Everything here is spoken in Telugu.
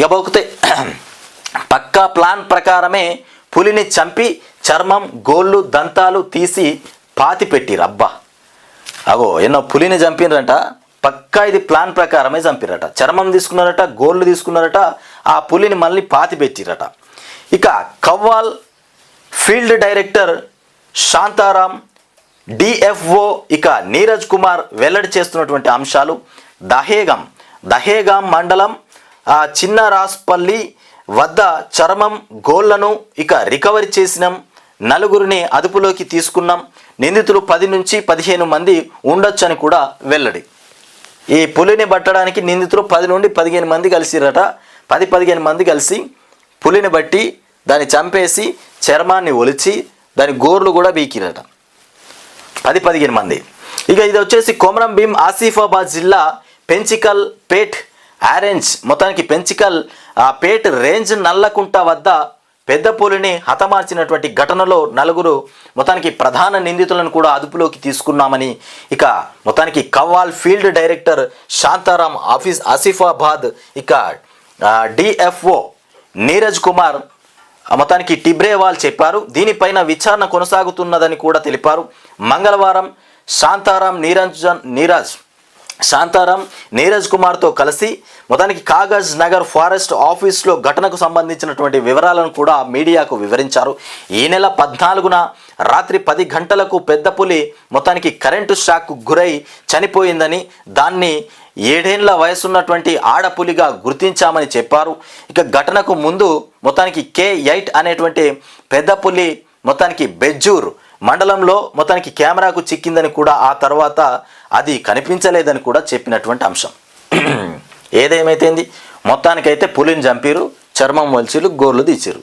ఇకపోతే పక్కా ప్లాన్ ప్రకారమే పులిని చంపి చర్మం గోళ్ళు దంతాలు తీసి పాతి పెట్టిరు. అబ్బా! అగో ఎన్నో పులిని చంపినరంట. పక్కా ఇది ప్లాన్ ప్రకారమే చంపిరట చర్మం తీసుకున్నారట గోళ్ళు తీసుకున్నారట ఆ పులిని మళ్ళీ పాతి పెట్టిరట ఇక Kawal field director Shantaram DFO ఇక నీరజ్ కుమార్ వెల్లడి చేస్తున్నటువంటి అంశాలు. దహేగం దహేగాం మండలం ఆ చిన్న రాస్పల్లి వద్ద చర్మం గోళ్ళను ఇక రికవరీ చేసినాం. నలుగురిని అదుపులోకి తీసుకున్నాం. నిందితులు పది నుంచి పదిహేను మంది ఉండొచ్చని కూడా వెల్లడి. ఈ పులిని పట్టడానికి నిందితులు పది నుండి పదిహేను మంది కలిసిరట. పది పదిహేను మంది కలిసి పులిని బట్టి దాన్ని చంపేసి చర్మాన్ని ఒలిచి దాని గోర్లు కూడా బీకిరట. పది పదిహేను మంది. ఇక ఇది వచ్చేసి కొమరం భీం ఆసిఫాబాద్ జిల్లా పెంచికల్ పేట్ ఆరెంజ్ మొత్తానికి పెంచికల్ ఆ పేట్ రేంజ్ నల్లకుంట వద్ద పెద్ద పులిని హతమార్చినటువంటి ఘటనలో నలుగురు మొత్తానికి ప్రధాన నిందితులను కూడా అదుపులోకి తీసుకున్నామని ఇక మొత్తానికి Kawal field director Shantaram office Asifabad ఇక డిఎఫ్ఓ నీరజ్ కుమార్ మొత్తానికి టిబ్రేవాల్ చెప్పారు. దీనిపైన విచారణ కొనసాగుతున్నదని కూడా తెలిపారు. మంగళవారం శాంతారాం నీరంజన్ నీరజ్ శాంతారాం నీరజ్ కుమార్తో కలిసి మొత్తానికి కాగజ్ నగర్ ఫారెస్ట్ ఆఫీస్లో ఘటనకు సంబంధించినటువంటి వివరాలను కూడా మీడియాకు వివరించారు. ఈ నెల పద్నాలుగున రాత్రి పది గంటలకు పెద్దపులి మొత్తానికి కరెంటు షాక్ గురై చనిపోయిందని దాన్ని ఏడేండ్ల వయసున్నటువంటి ఆడపులిగా గుర్తించామని చెప్పారు. ఇక ఘటనకు ముందు మొత్తానికి కే ఎయిట్ అనేటువంటి పెద్దపులి మొత్తానికి బెజ్జూర్ మండలంలో మొత్తానికి కెమెరాకు చిక్కిందని కూడా ఆ తర్వాత అది కనిపించలేదని కూడా చెప్పినటువంటి అంశం. ఏదేమైతేంది? మొత్తానికైతే పులిని చంపిరు చర్మం వలిచిరు గోర్లు తీసిరు